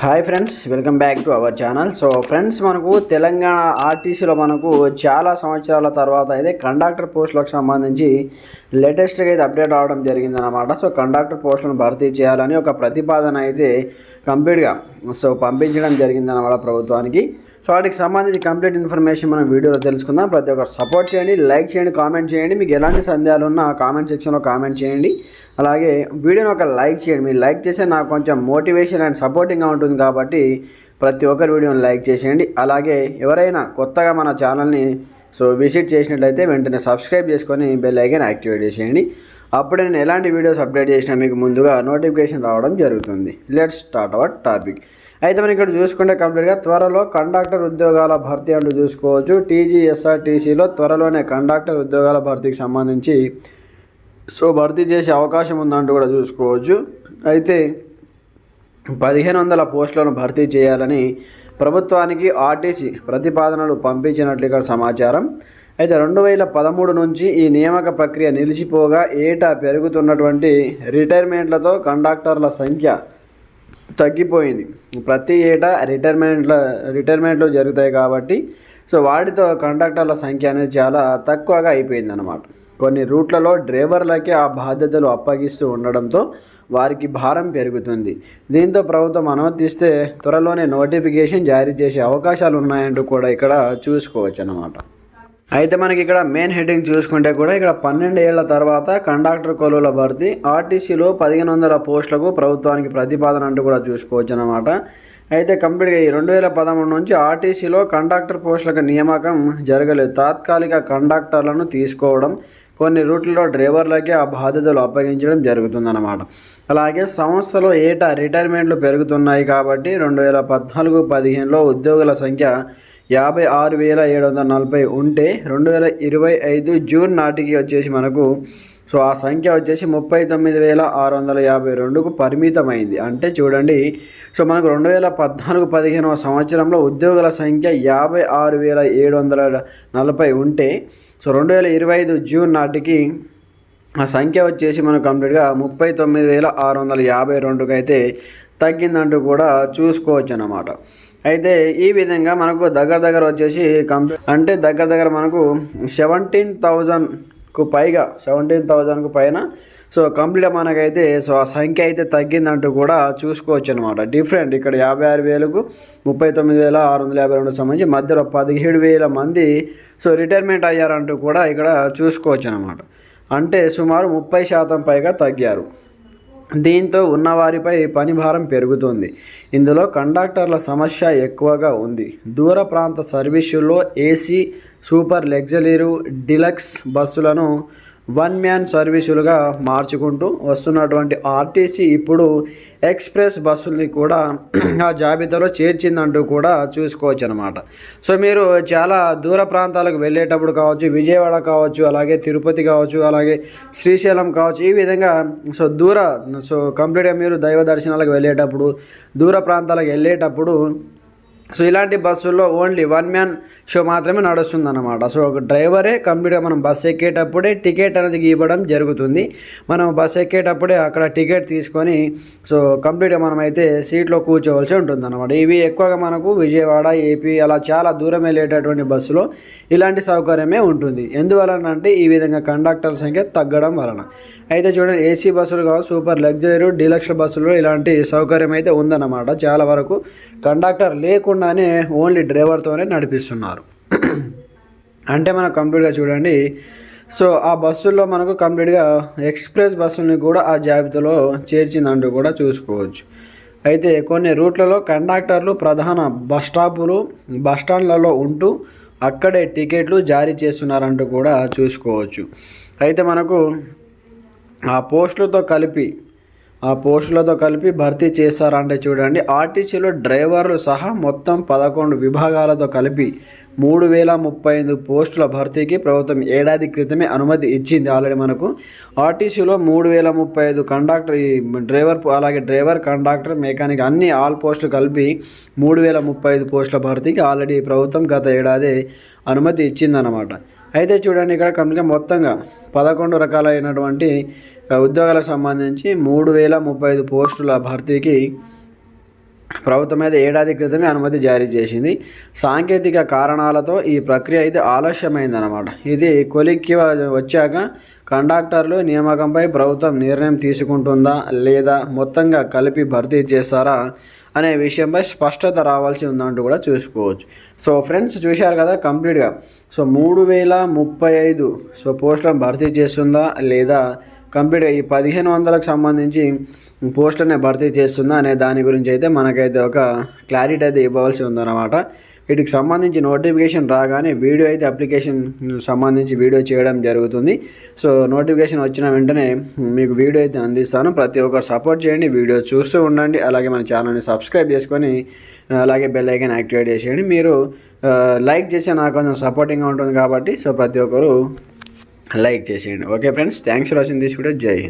Hi friends welcome back to our channel so friends మనకు తెలంగాణ ఆర్టీసీలో మనకు చాలా సంవత్సరాల తర్వాత అయితే కండక్టర్ పోస్టులకు సంబంధించి లేటెస్ట్గా అయితే అప్డేట్ అవడం జరిగిందనమాట సో కండక్టర్ పోస్టులను భర్తీ చేయాలని ఒక ప్రతిపాదన అయితే కంప్లీట్గా సో పంపించడం జరిగిందనమాట ప్రభుత్వానికి. సో వాటికి సంబంధించి కంప్లీట్ ఇన్ఫర్మేషన్ మనం వీడియోలో తెలుసుకుందాం. ప్రతి ఒక్కరు సపోర్ట్ చేయండి లైక్ చేయండి కామెంట్ చేయండి. మీకు ఎలాంటి సందేహాలు ఉన్నా కామెంట్ సెక్షన్లో కామెంట్ చేయండి. అలాగే వీడియోని ఒక లైక్ చేయండి. మీరు లైక్ చేస్తే నాకు కొంచెం మోటివేషన్ అండ్ సపోర్టింగ్గా ఉంటుంది కాబట్టి ప్రతి ఒక్కరి వీడియోని లైక్ చేసేయండి. అలాగే ఎవరైనా కొత్తగా మన ఛానల్ని సో విజిట్ చేసినట్లయితే వెంటనే సబ్స్క్రైబ్ చేసుకొని బెల్ ఐకాన్ యాక్టివేట్ చేసేయండి. అప్పుడే నేను ఎలాంటి వీడియోస్ అప్డేట్ చేసినా మీకు ముందుగా నోటిఫికేషన్ రావడం జరుగుతుంది. లెట్స్ స్టార్ట్ అవర్ టాపిక్ అయితే మనం ఇక్కడ చూసుకుంటే కంప్లీట్గా త్వరలో కండక్టర్ ఉద్యోగాల భర్తీ అంటూ చూసుకోవచ్చు. టీజీఎస్ఆర్టీసీలో త్వరలోనే కండక్టర్ ఉద్యోగాల భర్తీకి సంబంధించి సో భర్తీ చేసే అవకాశం ఉందంటూ కూడా చూసుకోవచ్చు. అయితే పదిహేను వందల పోస్టులను భర్తీ చేయాలని ప్రభుత్వానికి ఆర్టీసీ ప్రతిపాదనలు పంపించినట్లు ఇక్కడ సమాచారం. అయితే రెండు వేల పదమూడు నుంచి ఈ నియామక ప్రక్రియ నిలిచిపోగా ఏటా పెరుగుతున్నటువంటి రిటైర్మెంట్లతో కండక్టర్ల సంఖ్య తగ్గిపోయింది. ప్రతి ఏటా రిటైర్మెంట్ల రిటైర్మెంట్లు జరుగుతాయి కాబట్టి సో వాటితో కండక్టర్ల సంఖ్య అనేది చాలా తక్కువగా అయిపోయింది అన్నమాట కొన్ని రూట్లలో డ్రైవర్లకే ఆ బాధ్యతలు అప్పగిస్తూ ఉండడంతో వారికి భారం పెరుగుతుంది. దీంతో ప్రభుత్వం అనుమతిస్తే త్వరలోనే నోటిఫికేషన్ జారీ చేసే అవకాశాలు ఉన్నాయంటూ కూడా ఇక్కడ చూసుకోవచ్చు అన్నమాట అయితే మనకి ఇక్కడ మెయిన్ హెడ్డింగ్ చూసుకుంటే కూడా ఇక్కడ పన్నెండు ఏళ్ళ తర్వాత కండక్టర్ కొలువుల భర్తీ ఆర్టీసీలో పదిహేను వందల పోస్టులకు ప్రభుత్వానికి ప్రతిపాదన అంటూ కూడా చూసుకోవచ్చు అనమాట అయితే కంప్లీట్గా ఈ రెండు వేల పదమూడు నుంచి ఆర్టీసీలో కండక్టర్ పోస్టులకు నియామకం జరగలేదు. తాత్కాలిక కండక్టర్లను తీసుకోవడం కొన్ని రూట్లలో డ్రైవర్లకే ఆ బాధ్యతలు అప్పగించడం జరుగుతుందన్నమాట అలాగే సంస్థలో ఏటా రిటైర్మెంట్లు పెరుగుతున్నాయి కాబట్టి రెండు వేల పద్నాలుగు పదిహేనులో ఉద్యోగుల సంఖ్య యాభై ఆరు వేల ఏడు వందల నలభై ఉంటే రెండు వేల ఇరవై ఐదు జూన్ నాటికి వచ్చేసి మనకు సో ఆ సంఖ్య వచ్చేసి ముప్పై తొమ్మిది వేల ఆరు వందల యాభై రెండుకు పరిమితమైంది. అంటే చూడండి సో మనకు రెండు వేల పద్నాలుగు పదిహేనవ సంవత్సరంలో ఉద్యోగుల సంఖ్య యాభై ఆరు వేల ఏడు వందల నలభై ఉంటే సో రెండు వేల ఇరవై ఐదు జూన్ నాటికి ఆ సంఖ్య వచ్చేసి మనం కంప్లీట్గా ముప్పై తొమ్మిది వేల ఆరు వందల యాభై రెండుకు అయితే తగ్గిందంటూ కూడా చూసుకోవచ్చు అన్నమాట అయితే ఈ విధంగా మనకు దగ్గర దగ్గర వచ్చేసి కంప్లీ అంటే దగ్గర దగ్గర మనకు సెవెంటీన్ థౌజండ్కు పైగా సెవెంటీన్ థౌజండ్కు పైన. సో కంప్లీట్ మనకైతే సో ఆ సంఖ్య అయితే తగ్గిందంటూ కూడా చూసుకోవచ్చు అనమాట డిఫరెంట్ ఇక్కడ యాభై ఆరు వేలకు ముప్పై తొమ్మిది వేల ఆరు వందల యాభై రెండు సంబంధించి మధ్యలో పదిహేడు వేల మంది సో రిటైర్మెంట్ అయ్యారంటూ కూడా ఇక్కడ చూసుకోవచ్చు అనమాట అంటే సుమారు ముప్పై శాతం పైగా తగ్గారు. దీంతో ఉన్నవారిపై పని భారం పెరుగుతుంది. ఇందులో కండక్టర్ల సమస్య ఎక్కువగా ఉంది. దూర ప్రాంత సర్వీసుల్లో ఏసీ సూపర్ లగ్జరీరు డిలక్స్ బస్సులను వన్ మ్యాన్ సర్వీసులుగా మార్చుకుంటూ వస్తున్నటువంటి ఆర్టీసీ ఇప్పుడు ఎక్స్ప్రెస్ బస్సుల్ని కూడా ఆ జాబితాలో చేర్చిందంటూ కూడా చూసుకోవచ్చు అనమాట సో మీరు చాలా దూర ప్రాంతాలకు వెళ్ళేటప్పుడు కావచ్చు విజయవాడ కావచ్చు అలాగే తిరుపతి కావచ్చు అలాగే శ్రీశైలం కావచ్చు ఈ విధంగా సో దూర సో కంప్లీట్గా మీరు దైవ దర్శనాలకు వెళ్ళేటప్పుడు దూర ప్రాంతాలకు వెళ్ళేటప్పుడు సో ఇలాంటి బస్సుల్లో ఓన్లీ వన్ మ్యాన్ షో మాత్రమే నడుస్తుంది అనమాట సో ఒక డ్రైవరే కంప్లీట్గా మనం బస్ ఎక్కేటప్పుడే టికెట్ అనేది ఇవ్వడం జరుగుతుంది. మనం బస్ ఎక్కేటప్పుడే అక్కడ టికెట్ తీసుకొని సో కంప్లీట్గా మనం అయితే సీట్లో కూర్చోవలసి ఉంటుంది అనమాట ఇవి ఎక్కువగా మనకు విజయవాడ ఏపీ అలా చాలా దూరం వెళ్ళేటటువంటి బస్సులో ఇలాంటి సౌకర్యమే ఉంటుంది. ఎందువలన అంటే ఈ విధంగా కండక్టర్ల సంఖ్య తగ్గడం వలన. అయితే చూడండి ఏసీ బస్సులు కావచ్చు సూపర్ లగ్జరీ డీలక్స్ బస్సులు ఇలాంటి సౌకర్యం అయితే ఉందన్నమాట. చాలా వరకు కండక్టర్ లేకుండా లేకుండానే ఓన్లీ డ్రైవర్తోనే నడిపిస్తున్నారు. అంటే మనం కంప్లీట్గా చూడండి. సో ఆ బస్సుల్లో మనకు కంప్లీట్గా ఎక్స్ప్రెస్ బస్సుల్ని కూడా ఆ జాబితాలో చేర్చిందంటూ కూడా చూసుకోవచ్చు. అయితే కొన్ని రూట్లలో కండక్టర్లు ప్రధాన బస్ స్టాపులు బస్ స్టాండ్లలో ఉంటూ అక్కడే టికెట్లు జారీ చేస్తున్నారంటూ కూడా చూసుకోవచ్చు. అయితే మనకు ఆ పోస్టులతో కలిపి ఆ పోస్టులతో కలిపి భర్తీ చేశారంటే చూడండి ఆర్టీసీలో డ్రైవర్లు సహా మొత్తం పదకొండు విభాగాలతో కలిపి మూడు వేల ముప్పై ఐదు పోస్టుల భర్తీకి ప్రభుత్వం ఏడాది క్రితమే అనుమతి ఇచ్చింది ఆల్రెడీ మనకు. ఆర్టీసీలో మూడు వేల ముప్పై ఐదు కండక్టర్ ఈ డ్రైవర్ అలాగే డ్రైవర్ కండక్టర్ మెకానిక్ అన్ని ఆల్ పోస్టులు కలిపి మూడు వేల ముప్పై ఐదు పోస్టుల భర్తీకి ఆల్రెడీ ప్రభుత్వం గత ఏడాది అనుమతి ఇచ్చిందన్నమాట. అయితే చూడండి ఇక్కడ కంప్లీట్గా మొత్తంగా పదకొండు రకాలైనటువంటి ఉద్యోగాలకు సంబంధించి మూడు వేల ముప్పై ఐదు పోస్టుల భర్తీకి ప్రభుత్వం అయితే ఏడాది క్రితమే అనుమతి జారీ చేసింది. సాంకేతిక కారణాలతో ఈ ప్రక్రియ అయితే ఆలస్యమైందనమాట ఇది కొలిక్కి వచ్చాక కండక్టర్లు నియామకంపై ప్రభుత్వం నిర్ణయం తీసుకుంటుందా లేదా మొత్తంగా కలిపి భర్తీ చేస్తారా అనే విషయంపై స్పష్టత రావాల్సి ఉందంటూ కూడా చూసుకోవచ్చు. సో ఫ్రెండ్స్ చూశారు కదా కంప్లీట్గా. సో మూడు వేల ముప్పై ఐదు సో పోస్టులను భర్తీ చేస్తుందా లేదా కంప్లీట్ ఈ పదిహేను వందలకు సంబంధించి పోస్టులనే భర్తీ చేస్తుందా అనే దాని గురించి అయితే మనకైతే ఒక క్లారిటీ అయితే ఇవ్వవలసి ఉందన్నమాట. వీటికి సంబంధించి నోటిఫికేషన్ రాగానే వీడియో అయితే అప్లికేషన్ సంబంధించి వీడియో చేయడం జరుగుతుంది. సో నోటిఫికేషన్ వచ్చిన వెంటనే మీకు వీడియో అయితే అందిస్తాను. ప్రతి ఒక్కరు సపోర్ట్ చేయండి. వీడియో చూస్తూ ఉండండి. అలాగే మన ఛానల్ని సబ్స్క్రైబ్ చేసుకొని అలాగే బెల్ ఐకాన్ యాక్టివేట్ చేసేయండి. మీరు లైక్ చేస్తే నాకు కొంచెం సపోర్టింగ్గా ఉంటుంది కాబట్టి సో ప్రతి ఒక్కరు లైక్ చేసేయండి. Okay friends thanks for watching this video. జై